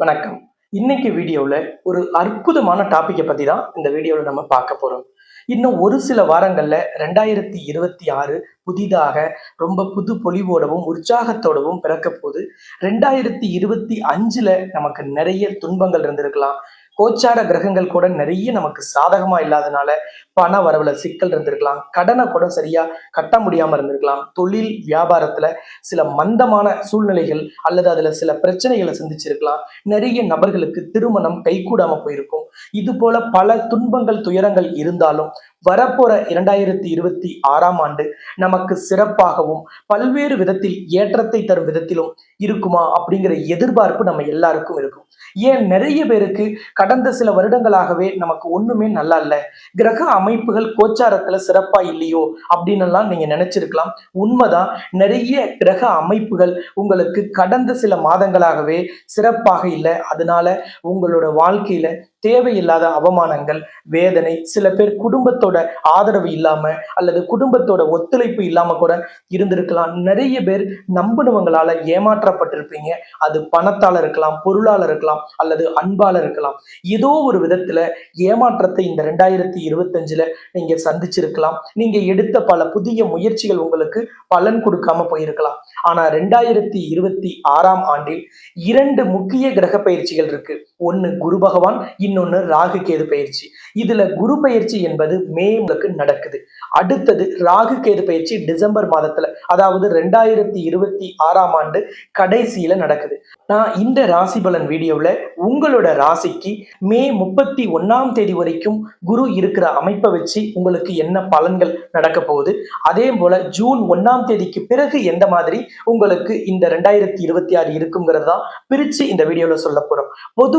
வணக்கம். இன்னைக்கு வீடியோவில் ஒரு அற்புதமான டாப்பிக்கை பற்றி தான் இந்த வீடியோவில் நம்ம பார்க்க போகிறோம் இன்னும் ஒரு சில வாரங்களில் ரெண்டாயிரத்தி இருபத்தி ஆறு புதிதாக ரொம்ப புது பொலிவோடவும் உற்சாகத்தோடவும் பிறக்க போகுது ரெண்டாயிரத்தி இருபத்தி அஞ்சில் நமக்கு நிறைய துன்பங்கள் இருந்திருக்கலாம். கோச்சார கிரகங்கள் கூட நிறைய நமக்கு சாதகமா இல்லாதனால பண வரவுல சிக்கல் இருந்திருக்கலாம். கடனை கூட சரியா கட்ட முடியாம இருந்திருக்கலாம். தொழில் வியாபாரத்துல சில மந்தமான சூழ்நிலைகள் அல்லது அதுல சில பிரச்சனைகளை சந்திச்சிருக்கலாம். நிறைய நபர்களுக்கு திருமணம் கைகூடாம போயிருக்கும். இது போல பல துன்பங்கள் துயரங்கள் இருந்தாலும் வரப்போற இரண்டாயிரத்தி இருபத்தி ஆறாம் ஆண்டு நமக்கு சிறப்பாகவும் பல்வேறு விதத்தில் ஏற்றத்தை தரும் விதத்திலும் இருக்குமா அப்படிங்கிற எதிர்பார்ப்பு நம்ம எல்லாருக்கும் இருக்கும். ஏன் நிறைய பேருக்கு கடந்த சில வருடங்களாகவே நமக்கு ஒண்ணுமே நல்லா இல்ல. கிரக அமைப்புகள் கோச்சாரத்துல சிறப்பா இல்லையோ அப்படின்னு எல்லாம் நீங்க நினைச்சிருக்கலாம். உண்மைதான் நிறைய கிரக அமைப்புகள் உங்களுக்கு கடந்த சில மாதங்களாகவே சிறப்பாக இல்லை. அதனால உங்களோட வாழ்க்கையில தேவையில்லாத அவமானங்கள் வேதனை சில பேர் குடும்பத்தோட ஆதரவு இல்லாம அல்லது குடும்பத்தோட ஒத்துழைப்பு இல்லாம கூட இருந்திருக்கலாம். நிறைய பேர் நம்பினவங்களால ஏமாற்றப்பட்டிருப்பீங்க. அது பணத்தால இருக்கலாம் பொருளால இருக்கலாம் அல்லது அன்பால இருக்கலாம். ஏதோ ஒரு விதத்துல ஏமாற்றத்தை இந்த ரெண்டாயிரத்தி இருபத்தஞ்சுல நீங்க சந்திச்சிருக்கலாம். நீங்க எடுத்த பல புதிய முயற்சிகள் உங்களுக்கு பலன் கொடுக்காம போயிருக்கலாம். ஆனா ரெண்டாயிரத்தி இருபத்தி ஆறாம் ஆண்டில் இரண்டு முக்கிய கிரக பயிற்சிகள் இருக்கு. ஒன்னு குரு பகவான் இன்னொன்னு ராகு கேது பயிற்சி. இதுல குரு பயிற்சி என்பது மே உங்களுக்கு நடக்குது. அடுத்தது ராகு கேது பயிற்சி டிசம்பர் மாதத்துல அதாவது ரெண்டாயிரத்தி இருபத்தி ஆறாம் ஆண்டு கடைசியில நடக்குது. நான் இந்த ராசி பலன் வீடியோவில் உங்களோட ராசிக்கு மே முப்பத்தி ஒன்னாம் தேதி வரைக்கும் குரு இருக்கிற அமைப்பை வச்சு உங்களுக்கு என்ன பலன்கள் நடக்க போகுது? அதே போல ஜூன் ஒன்னாம் தேதிக்கு பிறகு எந்த மாதிரி உங்களுக்கு இந்த ரெண்டாயிரத்தி இருபத்தி ஆறு இருக்குங்கிறது தான் பிரிச்சு இந்த வீடியோவில் சொல்ல போறோம்.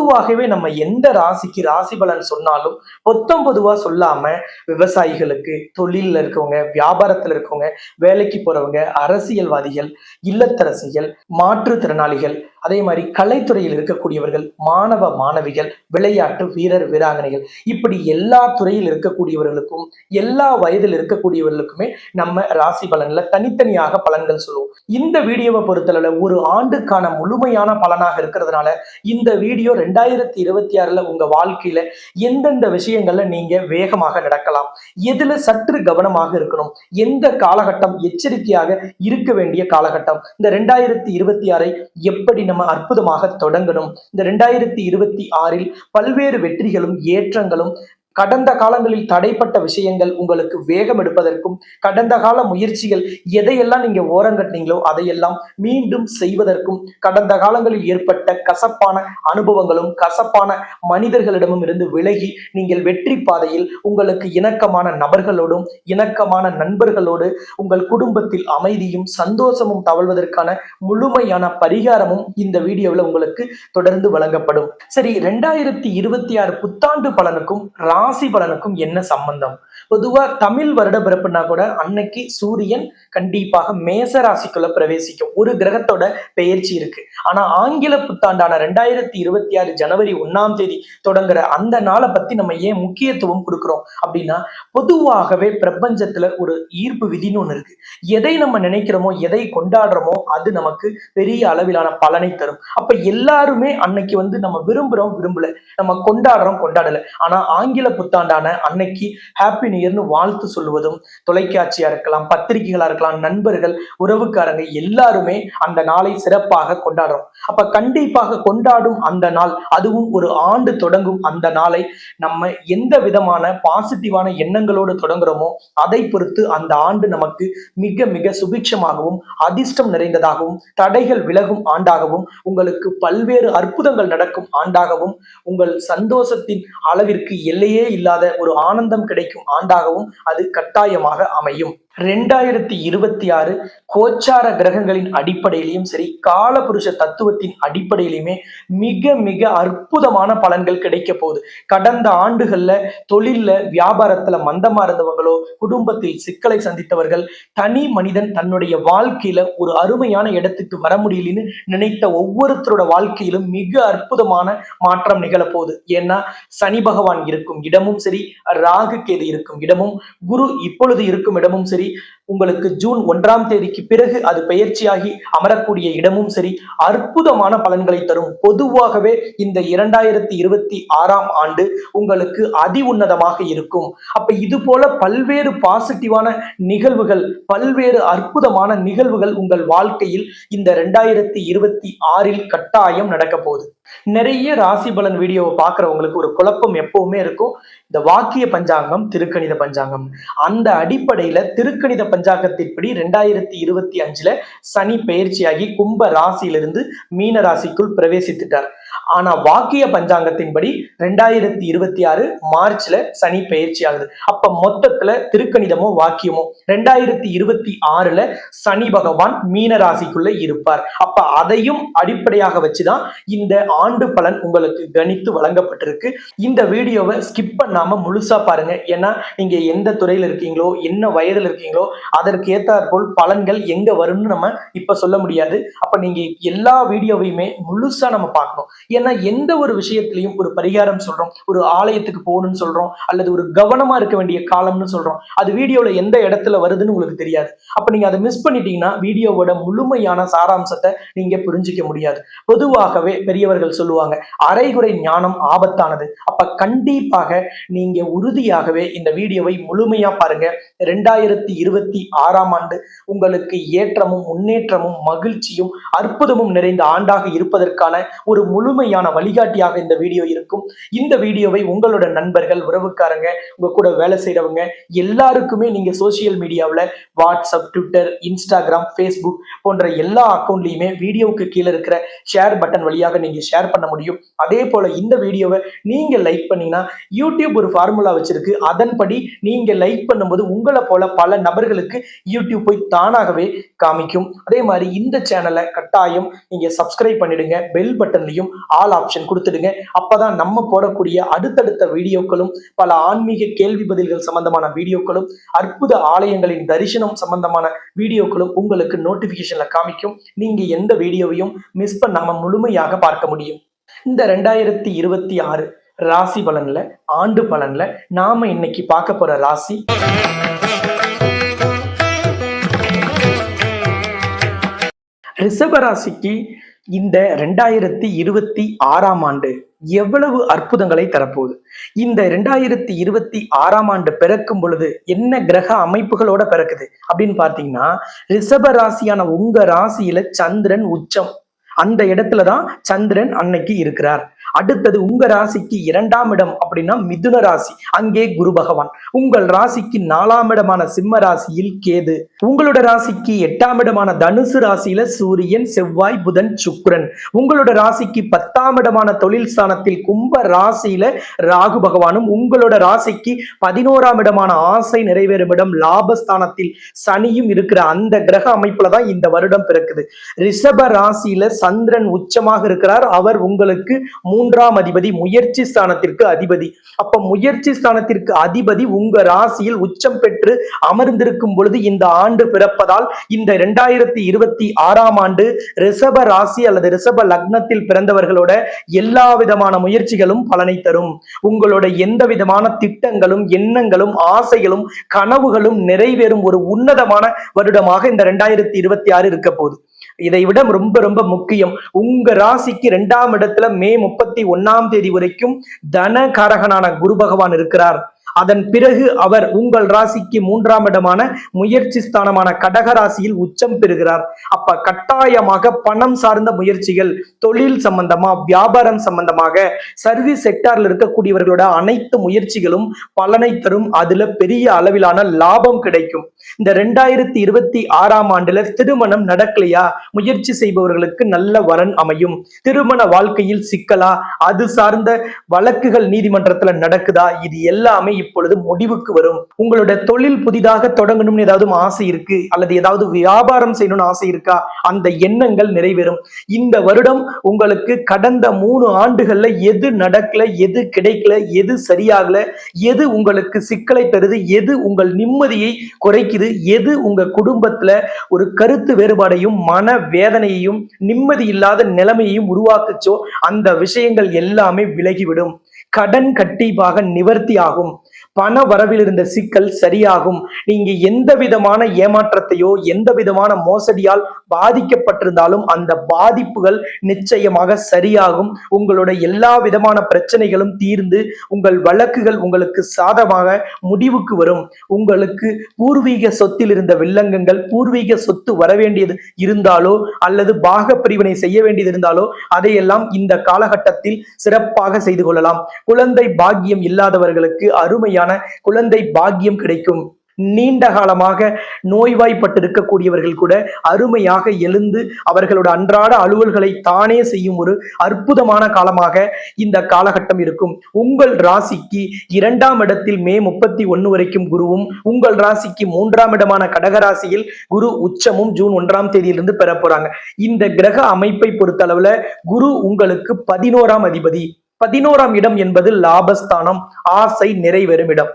பொதுவாகவே நம்ம எந்த ராசிக்கு ராசி பலன் சொன்னாலும் மொத்தம் பொதுவா சொல்லாம விவசாயிகளுக்கு தொழிலில் இருக்கவங்க வியாபாரத்தில் இருக்கவங்க வேலைக்கு போறவங்க அரசியல்வாதிகள் இல்லத்தரசிகள் மாற்றுத்திறனாளிகள் அதே மாதிரி கலைத்துறையில் இருக்கக்கூடியவர்கள் மாணவ மாணவிகள் விளையாட்டு வீரர் வீராங்கனைகள் இப்படி எல்லா துறையில் இருக்கக்கூடியவர்களுக்கும் எல்லா வயதில் இருக்கக்கூடியவர்களுக்குமே நம்ம ராசி பலன்ல தனித்தனியாக பலன்கள் சொல்லுவோம். இந்த வீடியோவை பொறுத்தளவுல ஒரு ஆண்டுக்கான முழுமையான பலனாக இருக்கிறதுனால இந்த வீடியோ ரெண்டு ரெண்டாயிரத்தி இருபத்தி ஆறுல உங்க வாழ்க்கையில எந்தெந்த விஷயங்கள்ல நீங்க வேகமாக நடக்கலாம்? எதுல சற்று கவனமாக இருக்கணும்? எந்த காலகட்டம் எச்சரிக்கையாக இருக்க வேண்டிய காலகட்டம்? இந்த ரெண்டாயிரத்தி இருபத்தி ஆறை எப்படி நம்ம அற்புதமாக தொடங்கணும்? இந்த ரெண்டாயிரத்தி இருபத்தி ஆறில் பல்வேறு வெற்றிகளும் ஏற்றங்களும் கடந்த காலங்களில் தடைப்பட்ட விஷயங்கள் உங்களுக்கு வேகம் எடுப்பதற்கும் கடந்த கால முயற்சிகள் எதையெல்லாம் நீங்க ஓரங்கட்டினீங்களோ அதையெல்லாம் மீண்டும் செய்வதற்கும் கடந்த காலங்களில் ஏற்பட்ட கசப்பான அனுபவங்களும் கசப்பான மனிதர்களிடமும் இருந்து விலகி நீங்கள் வெற்றி பாதையில் உங்களுக்கு இணக்கமான நபர்களோடும் இணக்கமான நண்பர்களோடு உங்கள் குடும்பத்தில் அமைதியும் சந்தோஷமும் தவழ்வதற்கான முழுமையான பரிகாரமும் இந்த வீடியோவில் உங்களுக்கு தொடர்ந்து வழங்கப்படும். சரி ரெண்டாயிரத்தி இருபத்தி ஆறு புத்தாண்டு பலனுக்கும் ராசி பலனுக்கும் என்ன சம்பந்தம்? பொதுவா தமிழ் வருட பிறப்புனா கூட அன்னைக்கு சூரியன் கண்டிப்பாக மேச ராசிக்குள்ள பிரவேசிக்கும். ஒரு கிரகத்தோட பெயர்ச்சி இருக்கு. ஆனா ஆங்கில புத்தாண்டான ரெண்டாயிரத்தி இருபத்தி ஆறு ஜனவரி ஒன்னாம் தேதி தொடங்குற அந்த நாளை பத்தி நம்ம ஏன் முக்கியத்துவம் கொடுக்குறோம் அப்படின்னா பொதுவாகவே பிரபஞ்சத்துல ஒரு ஈர்ப்பு விதின்னு ஒண்ணு இருக்கு. எதை நம்ம நினைக்கிறோமோ எதை கொண்டாடுறோமோ அது நமக்கு பெரிய அளவிலான பலனை தரும். அப்ப எல்லாருமே அன்னைக்கு வந்து நம்ம விரும்புறோம் விரும்பல. நம்ம கொண்டாடுறோம் கொண்டாடல. ஆனா ஆங்கில புத்தாண்டான அன்னைக்கு ஹாப்பி நியூ வாழ்த்து சொல்லுவதும் தொலைக்காட்சியா இருக்கலாம் பத்திரிகைகளா இருக்கலாம் நண்பர்கள் உறவுக்காரங்க எல்லாருமே அந்த நாளை சிறப்பாக கொண்டாடுறோம். அப்ப கண்டிப்பாக கொண்டாடும் அந்த நாள் அதுவும் ஒரு ஆண்டு தொடங்கும் அந்த நாளை நம்ம எந்த விதமான பாசிட்டிவான எண்ணங்களோடு தொடங்குறோமோ அதை பொறுத்து அந்த ஆண்டு நமக்கு மிக மிக சுபிட்சமாகவும் அதிர்ஷ்டம் நிறைந்ததாகவும் தடைகள் விலகும் ஆண்டாகவும் உங்களுக்கு பல்வேறு அற்புதங்கள் நடக்கும் ஆண்டாகவும் உங்கள் சந்தோஷத்தின் அளவிற்கு எல்லையே இல்லாத ஒரு ஆனந்தம் கிடைக்கும் ஆண்டாகவும் அது கட்டாயமாக அமையும். ரெண்டாயிரத்தி இருபத்தி ஆறு கோச்சார கிரகங்களின் அடிப்படையிலையும் சரி காலபுருஷ தத்துவத்தின் அடிப்படையிலையுமே மிக மிக அற்புதமான பலன்கள் கிடைக்க போகுது. கடந்த ஆண்டுகள்ல தொழில்ல வியாபாரத்துல மந்தமா இருந்தவங்களோ குடும்பத்தில் சிக்கலை சந்தித்தவர்கள் தனி மனிதன் தன்னுடைய வாழ்க்கையில ஒரு அருமையான இடத்துக்கு வர முடியலன்னு நினைத்த ஒவ்வொருத்தரோட வாழ்க்கையிலும் மிக அற்புதமான மாற்றம் நிகழப்போகுது ஏன்னா சனி பகவான் இருக்கும் இடமும் சரி ராகு கேது இருக்கும் இடமும் குரு இப்பொழுது இருக்கும் இடமும் சரி உங்களுக்கு ஜூன் ஒன்றாம் தேதிக்கு பிறகு அது பயிற்சியாகி அமரக்கூடிய இடமும் சரி அற்புதமான பலன்களை தரும். பொதுவாகவே இந்த இரண்டாயிரத்தி இருபத்தி ஆறாம் ஆண்டு உங்களுக்கு அதி உன்னதமாக இருக்கும். அப்ப இது போல பல்வேறு பாசிட்டிவான நிகழ்வுகள் பல்வேறு அற்புதமான நிகழ்வுகள் உங்கள் வாழ்க்கையில் இந்த ரெண்டாயிரத்தி இருபத்தி ஆறில் கட்டாயம் நடக்க போகுது. நிறைய ராசி பலன் வீடியோவை பார்க்குறவங்களுக்கு ஒரு குழப்பம் எப்பவுமே இருக்கும். இந்த வாக்கிய பஞ்சாங்கம் திருக்கணித பஞ்சாங்கம். அந்த அடிப்படையில திருக்கணித பஞ்சாங்கத்தின்படி ரெண்டாயிரத்தி இருபத்தி அஞ்சுல சனி பயிற்சியாகி கும்ப ராசியிலிருந்து மீன ராசிக்குள் பிரவேசித்துட்டார். ஆனா வாக்கிய பஞ்சாங்கத்தின்படி ரெண்டாயிரத்தி இருபத்தி ஆறு மார்ச்ல சனி பயிற்சி ஆகுது. அப்ப மொத்தத்துல திருக்கணிதமும் வாக்கியமும் ரெண்டாயிரத்தி இருபத்தி ஆறுல சனி பகவான் மீன ராசிக்குள்ள இருப்பார். அப்ப அதையும் அடிப்படையாக வச்சுதான் இந்த ஆண்டு பலன் உங்களுக்கு கணித்து வழங்கப்பட்டிருக்கு. இந்த வீடியோவை ஸ்கிப் பண்ணாம முழுசா பாருங்க. ஏன்னா நீங்க எந்த துறையில இருக்கீங்களோ என்ன வயதுல இருக்கீங்களோ அதற்கு ஏற்றாற்போல் பலன்கள் எங்க வரும்னு நம்ம இப்ப சொல்ல முடியாது. அப்ப நீங்க எல்லா வீடியோவையுமே முழுசா நம்ம பார்க்கணும். ஏன்னா எந்த ஒரு விஷயத்திலையும் ஒரு பரிகாரம் சொல்றோம் ஒரு ஆலயத்துக்கு போகணும்னு சொல்றோம் அல்லது ஒரு கவனமா இருக்க வேண்டிய காலம்னு சொல்றோம் அது வீடியோல எந்த இடத்துல வருதுன்னு உங்களுக்கு தெரியாது. அப்ப நீங்க அதை மிஸ் பண்ணிட்டீங்கன்னா வீடியோவோட முழுமையான சாராம்சத்தை நீங்க புரிஞ்சிக்க முடியாது. பொதுவாகவே பெரியவர்கள் சொல்லுவாங்க அரைகுறை ஞானம் ஆபத்தானது. அப்ப கண்டிப்பாக நீங்க உறுதியாகவே இந்த வீடியோவை முழுமையா பாருங்க. ரெண்டாயிரத்தி இருபத்தி ஆறாம் ஆண்டு உங்களுக்கு ஏற்றமும் முன்னேற்றமும் மகிழ்ச்சியும் அற்புதமும் நிறைந்த ஆண்டாக இருப்பதற்கான ஒரு முழுமையான வழிகாட்டியாக இந்த வீடியோ இருக்கும். இந்த வீடியோவை உங்களோட நண்பர்கள் உறவுக்காரங்க உங்க கூட வேலை செய்யறவங்க எல்லாருக்குமே நீங்க சோசியல் மீடியாவில் வாட்ஸ்அப் ட்விட்டர் இன்ஸ்டாகிராம் ஃபேஸ்புக் போன்ற எல்லா அக்கௌண்ட்லையுமே வீடியோவுக்கு கீழே இருக்கிற ஷேர் பட்டன் வழியாக நீங்க ஷேர் பண்ண முடியும். அதே போல இந்த வீடியோவை நீங்க லைக் பண்ணீங்கன்னா யூடியூப் ஒரு ஃபார்முலா வச்சிருக்கு. அதன்படி நீங்க லைக் பண்ணும்போது உங்களை போல பல நபர்களுக்கு யூடியூப் போய் தானாகவே காமிக்கும். அதே மாதிரி இந்த சேனலை கட்டாயம் நீங்க சப்ஸ்கிரைப் பண்ணிடுங்க. பெல் பட்டன்லையும் ஆல் ஆப்ஷன் கொடுத்துடுங்க. அப்பதான் நம்ம போடக்கூடிய அடுத்தடுத்த வீடியோக்களும் பல ஆன்மீக கேள்வி பதில்கள் சம்பந்தமான வீடியோக்களும் அற்புத ஆலயங்களின் தரிசனம் சம்பந்தமான வீடியோக்களும் உங்களுக்கு நோட்டிபிகேஷன்ல காமிக்கும். நீங்க எந்த வீடியோவையும் மிஸ் பண்ணாம முழுமையாக பார்க்க முடியும். இந்த ரெண்டாயிரத்தி இருபத்தி ஆறு ராசி பலன்ல ஆண்டு பலன்ல நாம இன்னைக்கு பார்க்க போற ராசி? ரிஷபராசிக்கு இந்த ரெண்டாயிரத்தி இருபத்தி ஆறாம் ஆண்டு எவ்வளவு அற்புதங்களை தரப்போகுது? இந்த ரெண்டாயிரத்தி இருபத்தி ஆறாம் ஆண்டு பிறக்கும் பொழுது என்ன கிரக அமைப்புகளோட பிறக்குது? அப்படின்னு பார்த்தீங்கன்னா ரிஷப ராசியான உங்க ராசியில சந்திரன் உச்சம். அந்த இடத்துல தான் சந்திரன் அன்னைக்கு இருக்கிறார். அடுத்தது உங்க ராசிக்கு இரண்டாம் இடம் அப்படின்னா மிதுன ராசி. அங்கே குரு பகவான். உங்கள் ராசிக்கு நாலாம் இடமான சிம்ம ராசியில் கேது. உங்களோட ராசிக்கு எட்டாம் இடமான தனுசு ராசியில சூரியன் செவ்வாய் புதன் சுக்ரன் உங்களோட ராசிக்கு பத்தாம் இடமான தொழில் ஸ்தானத்தில் கும்ப ராசியில ராகு பகவானும் உங்களோட ராசிக்கு பதினோராம் இடமான ஆசை நிறைவேறும் இடம் லாபஸ்தானத்தில் சனியும் இருக்கிற அந்த கிரக அமைப்புல தான் இந்த வருடம் பிறக்குது. ரிஷப ராசியில சந்திரன் உச்சமாக இருக்கிறார். அவர் உங்களுக்கு மூன்றாம் அதிபதி முயற்சி ஸ்தானத்திற்கு அதிபதி. அப்ப முயற்சி ஸ்தானத்திற்கு அதிபதி உங்க ராசியில் உச்சம் பெற்று அமர்ந்திருக்கும் பொழுது இந்த ஆண்டு பிறப்பதால் இந்த இரண்டாயிரத்தி இருபத்தி ஆறாம் ஆண்டு ரிஷப ராசி அல்லது ரிஷப லக்னத்தில் பிறந்தவர்களோட எல்லா விதமான முயற்சிகளும் பலனை தரும். உங்களோட எந்த விதமான திட்டங்களும் எண்ணங்களும் ஆசைகளும் கனவுகளும் நிறைவேறும் ஒரு உன்னதமான வருடமாக இந்த ரெண்டாயிரத்தி இருபத்தி ஆறு இருக்க போகுது. இதை விட ரொம்ப ரொம்ப முக்கியம். உங்க ராசிக்கு இரண்டாம் இடத்துல மே முப்பத்தி ஒன்னாம் தேதி வரைக்கும் தனகாரகனான குரு பகவான் இருக்கிறார். அதன் பிறகு அவர் உங்கள் ராசிக்கு மூன்றாம் இடமான முயற்சி ஸ்தானமான கடக ராசியில் உச்சம் பெறுகிறார். அப்ப கட்டாயமாக பணம் சார்ந்த முயற்சிகள் தொழில் சம்பந்தமா வியாபாரம் சம்பந்தமாக சர்வீஸ் செக்டார்ல இருக்கக்கூடியவர்களோட அனைத்து முயற்சிகளும் பலனை தரும். அதுல பெரிய அளவிலான லாபம் கிடைக்கும். இந்த ரெண்டாயிரத்தி இருபத்தி ஆறாம் ஆண்டுல திருமணம் நடக்கலையா? முயற்சி செய்பவர்களுக்கு நல்ல வரன் அமையும். திருமண வாழ்க்கையில் சிக்கலா? அது சார்ந்த வழக்குகள் நீதிமன்றத்துல நடக்குதா? இது எல்லாமே இப்பொழுது முடிவுக்கு வரும். உங்களோட தொழில் புதிதாக தொடங்கணும்னு ஏதாவது ஆசை இருக்கு? அல்லது ஏதாவது வியாபாரம் செய்யணும்னு ஆசை இருக்கா? அந்த எண்ணங்கள் நிறைவேறும். இந்த வருடம் உங்களுக்கு கடந்த மூணு ஆண்டுகள்ல எது நடக்கல எது கிடைக்கல எது சரியாகல எது உங்களுக்கு சிக்கலை தருது எது உங்கள் நிம்மதியை குறைக்குது எது உங்க குடும்பத்துல ஒரு கருத்து வேறுபாடையும் மன வேதனையையும் நிம்மதி இல்லாத நிலைமையையும் உருவாக்குச்சோ அந்த விஷயங்கள் எல்லாமே விலகிவிடும். கடன் கட்டிப்பாக நிவர்த்தி ஆகும் பண வரவில் இருந்த சிக்கல் சரியாகும். நீங்க எந்த விதமான ஏமாற்றத்தையோ எந்த விதமான மோசடியால் பாதிக்கப்பட்டிருந்தாலும் அந்த பாதிப்புகள் நிச்சயமாக சரியாகும். உங்களோட எல்லா விதமான பிரச்சனைகளும் தீர்ந்து உங்கள் வழக்குகள் உங்களுக்கு சாதமாக முடிவுக்கு வரும். உங்களுக்கு பூர்வீக சொத்தில் இருந்த வில்லங்கங்கள் பூர்வீக சொத்து வர வேண்டியது இருந்தாலோ அல்லது பாக பிரிவினை செய்ய வேண்டியது இருந்தாலோ அதையெல்லாம் இந்த காலகட்டத்தில் சிறப்பாக செய்து கொள்ளலாம். குழந்தை பாக்கியம் இல்லாதவர்களுக்கு அருமையான குழந்தை பாக்கியம் கிடைக்கும். நீண்ட காலமாக நோய்வாய்ப்பட்டிருக்கக்கூடியவர்கள் கூட அருமையாக எழுந்து அவர்களோட அன்றாட அலுவல்களை தானே செய்யும் ஒரு அற்புதமான காலமாக இந்த காலகட்டம் இருக்கும். உங்கள் ராசிக்கு இரண்டாம் இடத்தில் மே முப்பத்தி ஒன்னு வரைக்கும் குருவும் உங்கள் ராசிக்கு மூன்றாம் இடமான கடகராசியில் குரு உச்சமும் ஜூன் ஒன்றாம் தேதியிலிருந்து பெற போறாங்க. இந்த கிரக அமைப்பை பொறுத்தளவுல குரு உங்களுக்கு பதினோராம் அதிபதி. பதினோராம் இடம் என்பது லாபஸ்தானம். ஆசை நிறைவேறும் இடம்.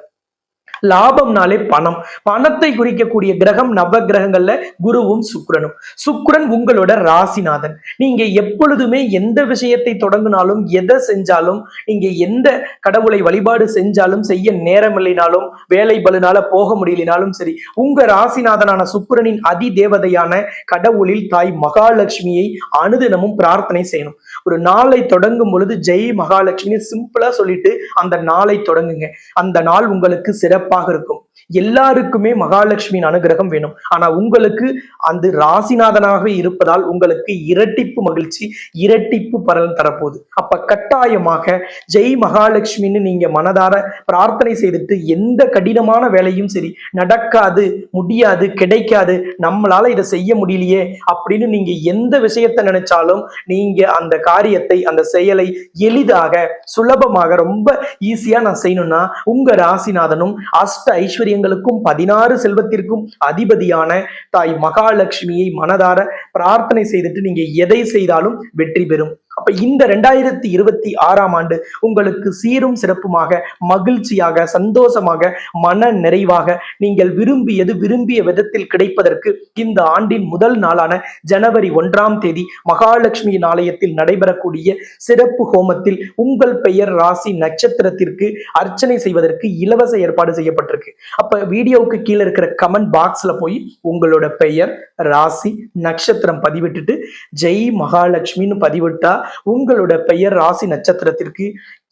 லாபம்னாலே பணம். பணத்தை குறிக்கக்கூடிய கிரகம் நவ கிரகங்கள்ல குருவும் சுக்ரனும் சுக்ரன் உங்களோட ராசிநாதன். நீங்க எப்பொழுதுமே எந்த விஷயத்தை தொடங்கினாலும் எதை செஞ்சாலும் நீங்க எந்த கடவுளை வழிபாடு செஞ்சாலும் செய்ய நேரம் இல்லைனாலும் வேலை பலுனால போக முடியலினாலும் சரி உங்க ராசிநாதனான சுக்ரனின் அதி தேவதையான கடவுளில் தாய் மகாலட்சுமியை அனுதினமும் பிரார்த்தனை செய்யணும். ஒரு நாளை தொடங்கும் பொழுது ஜெய் மகாலட்சுமி சிம்பிளா சொல்லிட்டு அந்த நாளை தொடங்குங்க. அந்த நாள் உங்களுக்கு சிறப்பாக இருக்கும். எல்லாருக்குமே மகாலட்சுமியின் அனுகிரகம் வேணும். ஆனா உங்களுக்கு அந்த ராசிநாதனாக இருப்பதால் உங்களுக்கு இரட்டிப்பு மகிழ்ச்சி இரட்டிப்பு பலன் தரப்போகுது. அப்ப கட்டாயமாக ஜெய் மகாலட்சுமின்னு நீங்க மனதார பிரார்த்தனை செய்துட்டு எந்த கடினமான வேலையும் சரி நடக்காது முடியாது கிடைக்காது நம்மளால இதை செய்ய முடியலையே அப்படின்னு நீங்க எந்த விஷயத்தை நினைச்சாலும் நீங்க அந்த காரியத்தை அந்த செயலை எளிதாக சுலபமாக ரொம்ப ஈஸியா நான் செய்யணும்னா உங்க ராசிநாதனும் அஷ்ட ஐஸ்வர்யங்களுக்கும் பதினாறு செல்வத்திற்கும் அதிபதியான தாய் மகாலட்சுமியை மனதார பிரார்த்தனை செய்துட்டு நீங்க எதை செய்தாலும் வெற்றி பெறும். அப்ப இந்த ரெண்டாயிரத்தி இருபத்தி ஆறாம் ஆண்டு உங்களுக்கு சீரும் சிறப்புமாக மகிழ்ச்சியாக சந்தோஷமாக மன நிறைவாக நீங்கள் விரும்பியது விரும்பிய விதத்தில் கிடைப்பதற்கு இந்த ஆண்டின் முதல் நாளான ஜனவரி ஒன்றாம் தேதி மகாலட்சுமியின் ஆலயத்தில் நடைபெறக்கூடிய சிறப்பு ஹோமத்தில் உங்கள் பெயர் ராசி நட்சத்திரத்திற்கு அர்ச்சனை செய்வதற்கு இலவச ஏற்பாடு செய்யப்பட்டிருக்கு. அப்ப வீடியோவுக்கு கீழே இருக்கிற கமெண்ட் பாக்ஸ்ல போய் உங்களோட பெயர் ராசி நட்சத்திரம் பதிவிட்டுட்டு ஜெய் மகாலட்சுமின்னு பதிவிட்டா உங்களோட பெயர் ராசி நட்சத்திரத்திற்கு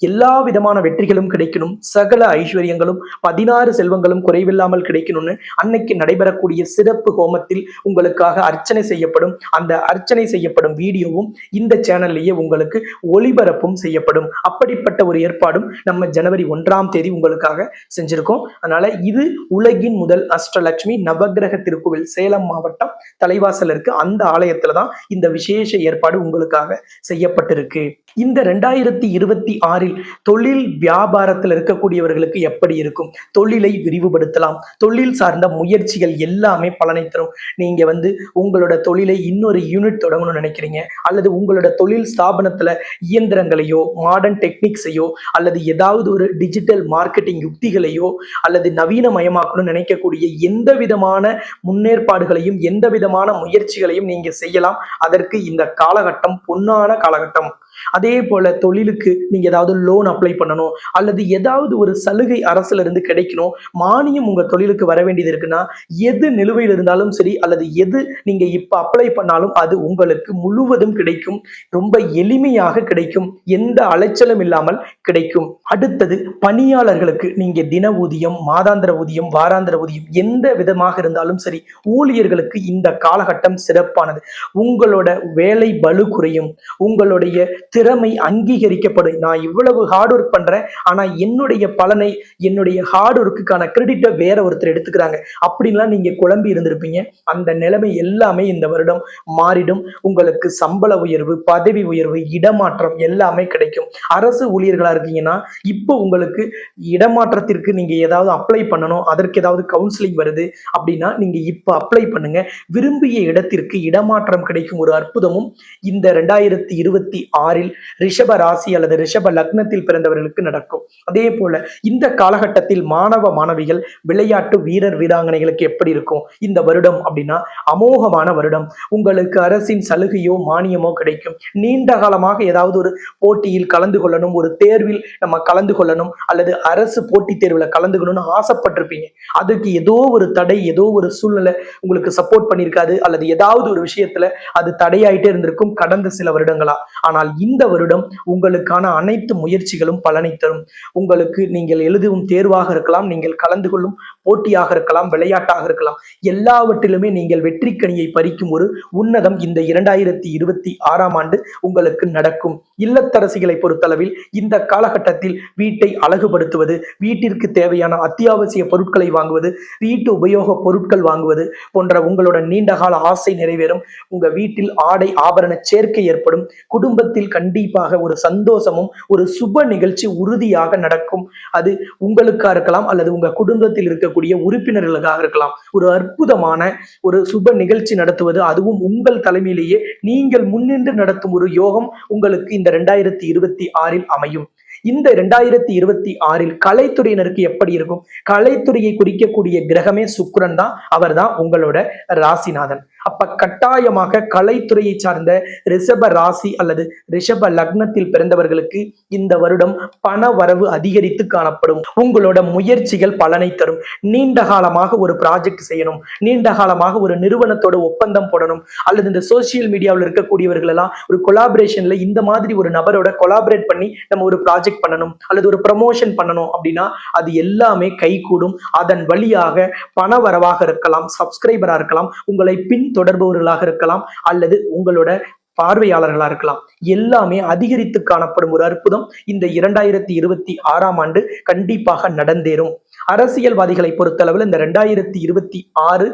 எல்லா விதமான வெற்றிகளும் கிடைக்கணும். சகல ஐஸ்வர்யங்களும் பதினாறு செல்வங்களும் குறைவில்லாமல் கிடைக்கணும்னு அன்னைக்கு நடைபெறக்கூடிய சிறப்பு ஹோமத்தில் உங்களுக்காக அர்ச்சனை செய்யப்படும். அந்த அர்ச்சனை செய்யப்படும் வீடியோவும் இந்த சேனல்லையே உங்களுக்கு ஒளிபரப்பும் செய்யப்படும். அப்படிப்பட்ட ஒரு ஏற்பாடும் நம்ம ஜனவரி ஒன்றாம் தேதி உங்களுக்காக செஞ்சிருக்கோம். அதனால இது உலகின் முதல் அஷ்டலட்சுமி நவக்கிரக திருக்கோவில் சேலம் மாவட்டம் தலைவாசல் இருக்கு அந்த ஆலயத்துல தான் இந்த விசேஷ ஏற்பாடு உங்களுக்காக செய்யப்பட்டிருக்கு. இந்த ரெண்டாயிரத்தி இருபத்தி ஆறில் தொழில் வியாபாரத்தில் இருக்கக்கூடியவர்களுக்கு எப்படி இருக்கும்? தொழிலை விரிவுபடுத்தலாம். தொழில் சார்ந்த முயற்சிகள் எல்லாமே பலனை தரும். நீங்க வந்து உங்களோட தொழிலை இன்னொரு யூனிட் தொடங்கணும்னு நினைக்கிறீங்க. அல்லது உங்களோட தொழில் ஸ்தாபனத்துல இயந்திரங்களையோ மாடர்ன் டெக்னிக்ஸையோ அல்லது ஏதாவது ஒரு டிஜிட்டல் மார்க்கெட்டிங் யுக்திகளையோ அல்லது நவீனமயமாக்கணும்னு நினைக்கக்கூடிய எந்த விதமான முன்னேற்பாடுகளையும் எந்த விதமான முயற்சிகளையும் நீங்க செய்யலாம். அதற்கு இந்த காலகட்டம் பொன்னான காலகட்டம். அதே போல தொழிலுக்கு நீங்க ஏதாவது லோன் அப்ளை பண்ணணும் அல்லது ஏதாவது ஒரு சலுகை அரசுல இருந்து கிடைக்கணும் மானியம் உங்க தொழிலுக்கு வர வேண்டியது இருக்குன்னா எது நிலுவையில் இருந்தாலும் சரி அல்லது எது நீங்க இப்ப அப்ளை பண்ணாலும் அது உங்களுக்கு முழுவதும் கிடைக்கும் ரொம்ப எளிமையாக கிடைக்கும் எந்த அலைச்சலும் இல்லாமல் கிடைக்கும். அடுத்தது பணியாளர்களுக்கு நீங்க தின ஊதியம் மாதாந்திர ஊதியம் வாராந்திர ஊதியம் எந்த விதமாக இருந்தாலும் சரி ஊழியர்களுக்கு இந்த காலகட்டம் சிறப்பானது. உங்களோட வேலை பலு குறையும் உங்களுடைய திறமை அங்கீகரிக்கப்படும். நான் இவ்வளவு ஹார்ட் ஒர்க் பண்றேன். ஆனா என்னுடைய பலனை என்னுடைய ஹார்ட் ஒர்க்குக்கான கிரெடிட்டை வேற ஒருத்தர் எடுத்துக்கிறாங்க. அப்படின்லாம் நீங்க குழம்பி இருந்திருப்பீங்க. அந்த நிலைமை எல்லாமே இந்த வருடம் மாறிடும். உங்களுக்கு சம்பள உயர்வு பதவி உயர்வு இடமாற்றம் எல்லாமே கிடைக்கும். அரசு ஊழியர்களா இருக்கீங்கன்னா இப்போ உங்களுக்கு இடமாற்றத்திற்கு நீங்க ஏதாவது அப்ளை பண்ணணும். அதற்கு ஏதாவது கவுன்சிலிங் வருது அப்படின்னா நீங்க இப்போ அப்ளை பண்ணுங்க. விரும்பிய இடத்திற்கு இடமாற்றம் கிடைக்கும் ஒரு அற்புதமும் இந்த ரெண்டாயிரத்தி இருபத்தி ஆறில் ஆறில் ரிஷப ராசி அல்லது ரிஷப லக்னத்தில் பிறந்தவர்களுக்கு நடக்கும். அதே போல இந்த காலகட்டத்தில் மாணவ மாணவிகள் விளையாட்டு வீரர் வீராங்கனைகளுக்கு எப்படி இருக்கும்? இந்த வருடம் அப்படின்னா அமோகமான வருடம். உங்களுக்கு அரசின் சலுகையோ மானியமோ கிடைக்கும். நீண்ட காலமாக ஏதாவது ஒரு போட்டியில் கலந்து கொள்ளணும் ஒரு தேர்வில் நம்ம கலந்து கொள்ளணும் அல்லது அரசு போட்டித் தேர்வில் கலந்துக்கணும்னு ஆசைப்பட்டிருப்பீங்க. அதுக்கு ஏதோ ஒரு தடை ஏதோ ஒரு சூழ்நிலை உங்களுக்கு சப்போர்ட் பண்ணியிருக்காது அல்லது ஏதாவது ஒரு விஷயத்துல அது தடையாயிட்டே இருந்திருக்கும் கடந்த சில வருடங்களா? ஆனால் இந்த இந்த வருடம் உங்களுக்கான அனைத்து முயற்சிகளும் பலனை தரும். உங்களுக்கு நீங்கள் எழுதும் தேர்வாக இருக்கலாம் நீங்கள் கலந்து கொள்ளும் போட்டியாக இருக்கலாம் விளையாட்டாக இருக்கலாம் எல்லாவற்றிலுமே நீங்கள் வெற்றி கனியை பறிக்கும் ஒரு உன்னதம் இந்த இரண்டாயிரத்தி இருபத்தி ஆறாம் ஆண்டு உங்களுக்கு நடக்கும். இல்லத்தரசிகளை பொறுத்தளவில் இந்த காலகட்டத்தில் வீட்டை அழகுபடுத்துவது வீட்டிற்கு தேவையான அத்தியாவசிய பொருட்களை வாங்குவது வீட்டு உபயோக பொருட்கள் வாங்குவது போன்ற உங்களோட நீண்டகால ஆசை நிறைவேறும். உங்க வீட்டில் ஆடை ஆபரண சேர்க்கை ஏற்படும். குடும்பத்தில் கண்டிப்பாக ஒரு சந்தோஷமும் ஒரு சுப நிகழ்ச்சி உறுதியாக நடக்கும். அது உங்களுக்கா இருக்கலாம் அல்லது உங்க குடும்பத்தில் இருக்க இருக்கக்கூடிய உறுப்பினர்களுக்காக இருக்கலாம். ஒரு அற்புதமான ஒரு சுப நிகழ்ச்சி நடத்துவது அதுவும் உங்கள் தலைமையிலேயே நீங்கள் முன்னின்று நடத்தும் ஒரு யோகம் உங்களுக்கு இந்த ரெண்டாயிரத்தி இருபத்தி ஆறில் அமையும். இந்த ரெண்டாயிரத்தி இருபத்தி ஆறில் கலைத்துறையினருக்கு எப்படி இருக்கும்? கலைத்துறையை குறிக்கக்கூடிய கிரகமே சுக்கரன் தான் அவர் தான் உங்களோட ராசிநாதன். அப்ப கட்டாயமாக கலைத்துறையை சார்ந்த ரிஷப ராசி அல்லது ரிஷப லக்னத்தில் பிறந்தவர்களுக்கு இந்த வருடம் பண வரவு அதிகரித்து காணப்படும். உங்களோட முயற்சிகள் பலனை தரும். நீண்ட காலமாக ஒரு ப்ராஜெக்ட் செய்யணும். நீண்ட காலமாக ஒரு நிறுவனத்தோட ஒப்பந்தம் போடணும். அல்லது இந்த சோசியல் மீடியாவில் இருக்கக்கூடியவர்கள் எல்லாம் ஒரு கொலாபரேஷன்ல இந்த மாதிரி ஒரு நபரோட கொலாபரேட் பண்ணி நம்ம ஒரு ப்ராஜெக்ட் பண்ணணும். அல்லது ஒரு ப்ரமோஷன் பண்ணணும் அப்படின்னா அது எல்லாமே கைகூடும். அதன் வழியாக பண வரவாக இருக்கலாம் சப்ஸ்கிரைபரா இருக்கலாம் உங்களை பின் தொடர்பவர்களாக இருக்கலாம் அல்லது உங்களோட பார்வையாளர்களா இருக்கலாம். எல்லாமே அதிகரித்து காணப்படும் ஒரு அற்புதம் இந்த இரண்டாயிரத்தி இருபத்தி ஆறாம் ஆண்டு கண்டிப்பாக நடந்தேறும். அரசியல்வாதிகளை பொறுத்தளவில் இந்த ரெண்டாயிரத்தி இருபத்தி ஆறு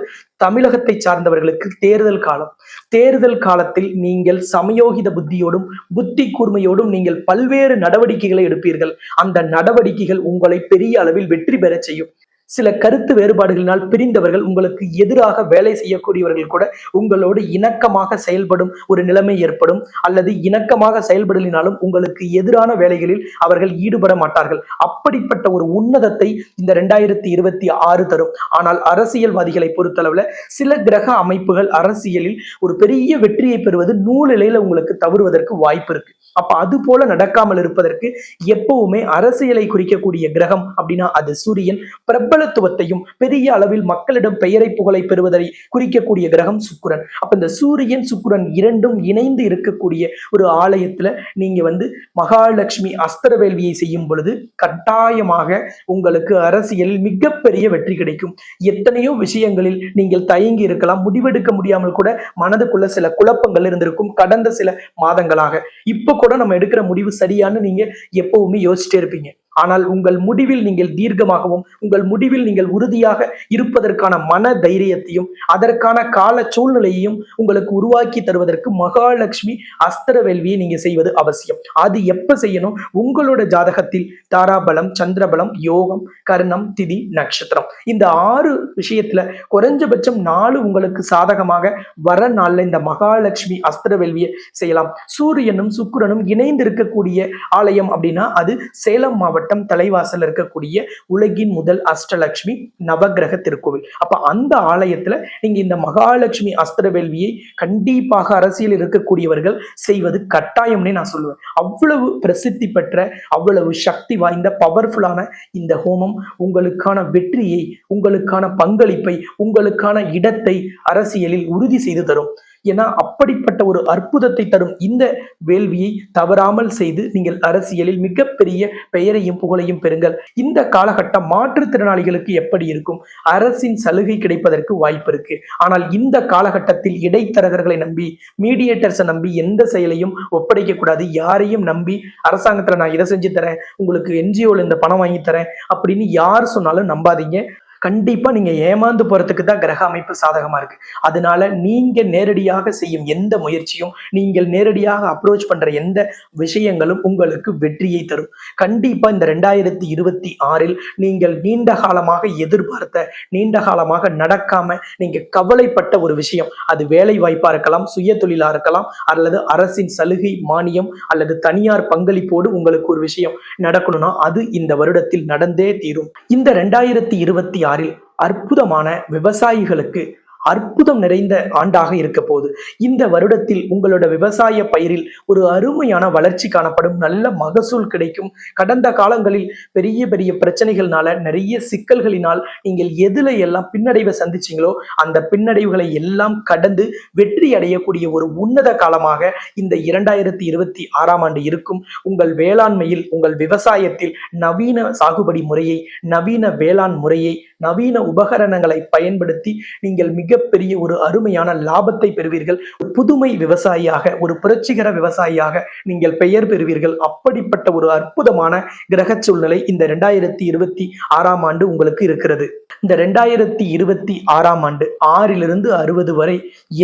தமிழகத்தை சார்ந்தவர்களுக்கு தேர்தல் காலம். தேர்தல் காலத்தில் நீங்கள் சமயோகித புத்தியோடும் புத்தி கூர்மையோடும் நீங்கள் பல்வேறு நடவடிக்கைகளை எடுப்பீர்கள். அந்த நடவடிக்கைகள் உங்களை பெரிய அளவில் வெற்றி பெற செய்யும். சில கருத்து வேறுபாடுகளினால் பிரிந்தவர்கள் உங்களுக்கு எதிராக வேலை செய்யக்கூடியவர்கள் கூட உங்களோடு இணக்கமாக செயல்படும் ஒரு நிலைமை ஏற்படும். அல்லது இணக்கமாக செயல்படலினாலும் உங்களுக்கு எதிரான வேலைகளில் அவர்கள் ஈடுபட மாட்டார்கள். அப்படிப்பட்ட ஒரு உன்னதத்தை இந்த ரெண்டாயிரத்தி இருபத்தி ஆறு தரும். ஆனால் அரசியல்வாதிகளை பொறுத்தளவுல சில கிரக அமைப்புகள் அரசியலில் ஒரு பெரிய வெற்றியை பெறுவது நூலிலையில உங்களுக்கு தவறுவதற்கு வாய்ப்பு இருக்கு. அப்ப அது போல நடக்காமல் இருப்பதற்கு எப்பவுமே அரசியலை குறிக்கக்கூடிய கிரகம் அப்படின்னா அது சூரியன். பிரபல பிரபலத்துவத்தையும் பெரிய அளவில் மக்களிடம் பெயரை புகழை பெறுவதை குறிக்கக்கூடிய கிரகம் சுக்குரன். அப்ப இந்த சூரியன் சுக்குரன் இரண்டும் இணைந்து இருக்கக்கூடிய ஒரு ஆலயத்துல நீங்க வந்து மகாலட்சுமி அஸ்திர வேள்வியை செய்யும் பொழுது கட்டாயமாக உங்களுக்கு அரசியலில் மிகப்பெரிய வெற்றி கிடைக்கும். எத்தனையோ விஷயங்களில் நீங்கள் தயங்கி இருக்கலாம். முடிவெடுக்க முடியாமல் கூட மனதுக்குள்ள சில குழப்பங்கள் இருந்திருக்கும் கடந்த சில மாதங்களாக. இப்ப கூட நம்ம எடுக்கிற முடிவு சரியான்னு நீங்க எப்பவுமே யோசிச்சுட்டே இருப்பீங்க. ஆனால் உங்கள் முடிவில் நீங்கள் தீர்க்கமாகவும் உங்கள் முடிவில் நீங்கள் உறுதியாக இருப்பதற்கான மன தைரியத்தையும் அதற்கான கால சூழ்நிலையையும் உங்களுக்கு உருவாக்கி தருவதற்கு மகாலட்சுமி அஸ்திர வேள்வியை நீங்க செய்வது அவசியம். அது எப்ப செய்யணும்? உங்களோட ஜாதகத்தில் தாராபலம் சந்திரபலம் யோகம் கர்ணம் திதி நட்சத்திரம். இந்த ஆறு விஷயத்துல குறைஞ்சபட்சம் நாலு உங்களுக்கு சாதகமாக வர நாள்ல இந்த மகாலட்சுமி அஸ்திர வேள்வியை செய்யலாம். சூரியனும் சுக்கிரனும் இணைந்து இருக்கக்கூடிய ஆலயம் அப்படின்னா அது சேலம் மாவட்டம் தலைவாசல் இருக்கக்கூடிய உலகின் முதல் அஷ்டலட்சுமி நவகிரக திருக்கோவில். அப்ப அந்த ஆலயத்துல நீங்க இந்த மகாலட்சுமி அஸ்திர வேள்வியை கண்டிப்பாக அரசியல் இருக்கக்கூடியவர்கள் செய்வது கட்டாயம்னே நான் சொல்லுவேன். அவ்வளவு பிரசித்தி பெற்ற அவ்வளவு சக்தி வாய்ந்த பவர்ஃபுல்லான இந்த ஹோமம் உங்களுக்கான வெற்றியை உங்களுக்கான பங்களிப்பை உங்களுக்கான இடத்தை அரசியலில் உறுதி செய்து தரும். ஏன்னா அப்படிப்பட்ட ஒரு அற்புதத்தை தரும் இந்த வேள்வியை தவறாமல் செய்து நீங்கள் அரசியலில் மிகப்பெரிய பெயரையும் புகழையும் பெறுங்கள். இந்த காலகட்டம் மாற்றுத்திறனாளிகளுக்கு எப்படி இருக்கும்? அரசின் சலுகை கிடைப்பதற்கு வாய்ப்பு இருக்கு. ஆனால் இந்த காலகட்டத்தில் இடைத்தரகர்களை நம்பி மீடியேட்டர்ஸை நம்பி எந்த செயலையும் ஒப்படைக்க கூடாது. யாரையும் நம்பி அரசாங்கத்துல நான் இதை செஞ்சு தரேன். உங்களுக்கு என்ஜிஓல இந்த பணம் வாங்கி தரேன். அப்படின்னு யார் சொன்னாலும் நம்பாதீங்க. கண்டிப்பா நீங்க ஏமாந்து போறதுக்கு தான் கிரக அமைப்பு சாதகமா இருக்கு. அதனால நீங்க நேரடியாக செய்யும் எந்த முயற்சியும் நீங்கள் நேரடியாக அப்ரோச் பண்ற எந்த விஷயங்களும் உங்களுக்கு வெற்றியை தரும். கண்டிப்பா இந்த ரெண்டாயிரத்தி இருபத்தி ஆறில் நீங்கள் நீண்ட காலமாக எதிர்பார்த்த நீண்ட காலமாக நடக்காம நீங்க கவலைப்பட்ட ஒரு விஷயம். அது வேலை வாய்ப்பா இருக்கலாம் சுய தொழிலா இருக்கலாம் அல்லது அரசின் சலுகை மானியம் அல்லது தனியார் பங்களிப்போடு உங்களுக்கு ஒரு விஷயம் நடக்கணும்னா அது இந்த வருடத்தில் நடந்தே தீரும். இந்த ரெண்டாயிரத்தி இருபத்தி ஆறில் அற்புதமான விவசாயிகளுக்கு அற்புதம் நிறைந்த ஆண்டாக இருக்க போகுது. இந்த வருடத்தில் உங்களோட விவசாய பயிரில் ஒரு அருமையான வளர்ச்சி காணப்படும் நல்ல மகசூல் கிடைக்கும். கடந்த காலங்களில் பெரிய பெரிய பிரச்சனைகள்னால நிறைய சிக்கல்களினால் நீங்கள் எதுல எல்லாம் பின்னடைவை சந்திச்சீங்களோ அந்த பின்னடைவுகளை எல்லாம் கடந்து வெற்றி அடையக்கூடிய ஒரு உன்னத காலமாக இந்த இரண்டாயிரத்தி இருபத்தி ஆறாம் ஆண்டு இருக்கும். உங்கள் வேளாண்மையில் உங்கள் விவசாயத்தில் நவீன சாகுபடி முறையை நவீன வேளாண் முறையை நவீன உபகரணங்களை பயன்படுத்தி நீங்கள் மிக மிகப்பெரிய ஒரு அருமையான லாபத்தை பெறுவீர்கள். ஒரு புதுமை விவசாயியாக ஒரு புரட்சிகர விவசாயியாக நீங்கள் பெயர் பெறுவீர்கள். அப்படிப்பட்ட ஒரு அற்புதமான கிரக சூழ்நிலை இந்த ரெண்டாயிரத்தி இருபத்தி ஆறாம் ஆண்டு உங்களுக்கு இருக்கிறது. இந்த ரெண்டாயிரத்தி இருபத்தி ஆறாம் ஆண்டு ஆறிலிருந்து அறுபது வரை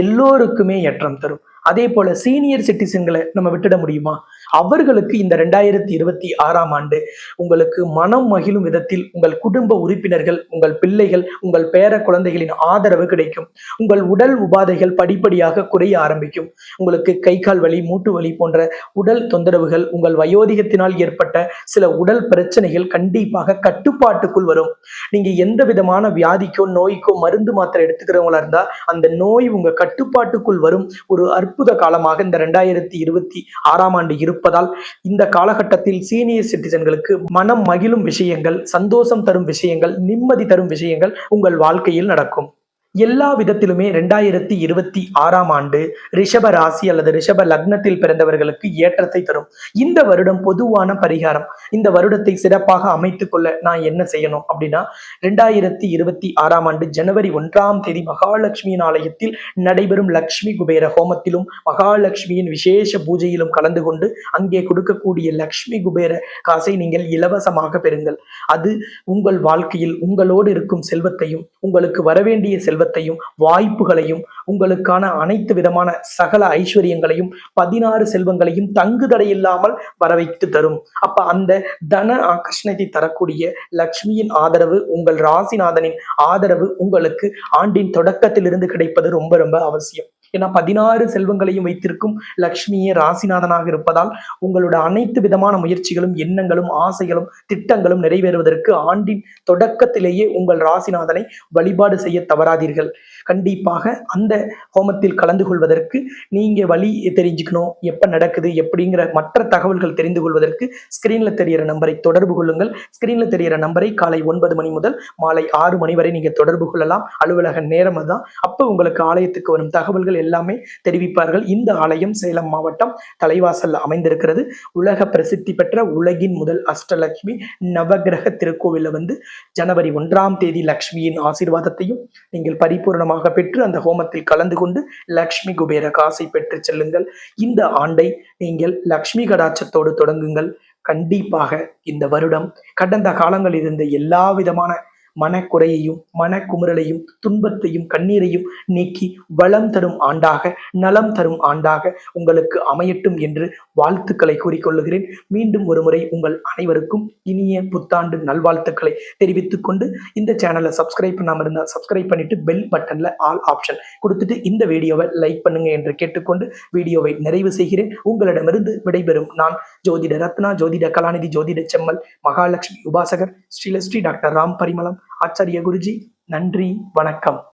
எல்லோருக்குமே ஏற்றம் தரும். அதே போல சீனியர் சிட்டிசன்களை நம்ம விட்டுட முடியுமா? அவர்களுக்கு இந்த ரெண்டாயிரத்தி இருபத்தி ஆறாம் ஆண்டு உங்களுக்கு மனம் மகிழும் விதத்தில் உங்கள் குடும்ப உறுப்பினர்கள் உங்கள் பிள்ளைகள் உங்கள் பேர குழந்தைகளின் ஆதரவு கிடைக்கும். உங்கள் உடல் உபாதைகள் படிப்படியாக குறைய ஆரம்பிக்கும். உங்களுக்கு கை கால் வலி மூட்டு வலி போன்ற உடல் தொந்தரவுகள் உங்கள் வயோதிகத்தினால் ஏற்பட்ட சில உடல் பிரச்சனைகள் கண்டிப்பாக கட்டுப்பாட்டுக்குள் வரும். நீங்க எந்த விதமான வியாதிக்கோ நோய்க்கோ மருந்து மாத்திரை எடுத்துக்கிறவங்களா இருந்தா அந்த நோய் உங்க கட்டுப்பாட்டுக்குள் வரும். ஒரு அற்புத காலமாக இந்த ரெண்டாயிரத்தி இருபத்தி ஆறாம் ஆண்டு இருக்கும் இருப்பதால் இந்த காலகட்டத்தில் சீனியர் சிட்டிசன்களுக்கு மனம் மகிழும் விஷயங்கள் சந்தோஷம் தரும் விஷயங்கள் நிம்மதி தரும் விஷயங்கள் உங்கள் வாழ்க்கையில் நடக்கும். எல்லா விதத்திலுமே ரெண்டாயிரத்தி இருபத்தி ஆறாம் ஆண்டு ரிஷப ராசி அல்லது ரிஷப லக்னத்தில் பிறந்தவர்களுக்கு ஏற்றத்தை தரும். இந்த வருடம் பொதுவான பரிகாரம். இந்த வருடத்தை சிறப்பாக அமைத்துக் கொள்ள நான் என்ன செய்யணும் அப்படின்னா ரெண்டாயிரத்தி இருபத்தி ஆறாம் ஆண்டு ஜனவரி ஒன்றாம் தேதி மகாலட்சுமியின் ஆலயத்தில் நடைபெறும் லக்ஷ்மி குபேர ஹோமத்திலும் மகாலட்சுமியின் விசேஷ பூஜையிலும் கலந்து கொண்டு அங்கே கொடுக்கக்கூடிய லக்ஷ்மி குபேர காசை நீங்கள் இலவசமாக பெறுங்கள். அது உங்கள் வாழ்க்கையில் உங்களோடு இருக்கும் செல்வத்தையும் உங்களுக்கு வரவேண்டிய செல்வத்தையும் வாய்ப்புகளையும் உங்களுக்கான அனைத்து விதமான சகல ஐஸ்வர்யங்களையும் பதினாறு செல்வங்களையும் தங்கு தடையில்லாமல் வரவைத்து தரும். அப்ப அந்த தன ஆகர்ஷணத்தை தரக்கூடிய லக்ஷ்மியின் ஆதரவு உங்கள் ராசிநாதனின் ஆதரவு உங்களுக்கு ஆண்டின் தொடக்கத்திலிருந்து கிடைப்பது ரொம்ப ரொம்ப அவசியம். ஏன்னா பதினாறு செல்வங்களையும் வைத்திருக்கும் லக்ஷ்மியே ராசிநாதனாக இருப்பதால் உங்களோட அனைத்து விதமான முயற்சிகளும் எண்ணங்களும் ஆசைகளும் திட்டங்களும் நிறைவேறுவதற்கு ஆண்டின் தொடக்கத்திலேயே உங்கள் ராசிநாதனை வழிபாடு செய்ய தவறாதீர்கள். கண்டிப்பாக அந்த ஹோமத்தில் கலந்து கொள்வதற்கு நீங்க வழி தெரிஞ்சுக்கணும் எப்ப நடக்குது எப்படிங்கிற மற்ற தகவல்கள் தெரிந்து கொள்வதற்கு ஸ்கிரீன்ல தெரியிற நம்பரை தொடர்பு கொள்ளுங்கள். ஸ்கிரீன்ல தெரியிற நம்பரை காலை ஒன்பது மணி முதல் மாலை ஆறு மணி வரை நீங்க தொடர்பு கொள்ளலாம். அலுவலக நேரம் தான் அப்போ உங்களுக்கு ஆலயத்துக்கு வரும் தகவல்கள் எல்லாமே தெரிவிப்பார்கள். இந்த ஆலயம் சேலம் மாவட்டம் தலைவாசல் அமைந்திருக்கிறது. உலக பிரசித்தி பெற்ற உலகின் முதல் அஷ்டலட்சுமி நவகிரக திருக்கோவில்ல வந்து ஜனவரி ஒன்றாம் தேதி லக்ஷ்மியின் ஆசீர்வாதத்தையும் நீங்கள் பரிபூர்ணமாக பெற்று அந்த ஹோமத்தில் கலந்து கொண்டு லக்ஷ்மி குபேர காசை பெற்று செல்லுங்கள். இந்த ஆண்டை நீங்கள் லக்ஷ்மி கடாட்சத்தோடு தொடங்குங்கள். கண்டிப்பாக இந்த வருடம் கடந்த காலங்களில் இருந்த எல்லா விதமான மனக்குறையையும் மனக்குமுறலையும் துன்பத்தையும் கண்ணீரையும் நீக்கி வளம் தரும் ஆண்டாக நலம் தரும் ஆண்டாக உங்களுக்கு அமையட்டும் என்று வாழ்த்துக்களை கூறிக்கொள்ளுகிறேன். மீண்டும் ஒருமுறை உங்கள் அனைவருக்கும் இனிய புத்தாண்டு நல்வாழ்த்துக்களை தெரிவித்துக் கொண்டு இந்த சேனலை சப்ஸ்கிரைப் பண்ணாமல் இருந்தால் சப்ஸ்கிரைப் பண்ணிட்டு பெல் பட்டன்ல ஆல் ஆப்ஷன் கொடுத்துட்டு இந்த வீடியோவை லைக் பண்ணுங்க என்று கேட்டுக்கொண்டு வீடியோவை நிறைவு செய்கிறேன். உங்களிடமிருந்து விடைபெறும் நான் ஜோதிட ரத்னா ஜோதிட கலாநிதி ஜோதிட செம்மல் மகாலட்சுமி உபாசகர் ஸ்ரீலஸ்ரீ டாக்டர் ராம் பரிமளம். ஆச்சாரிய குருஜி நன்றி வணக்கம்.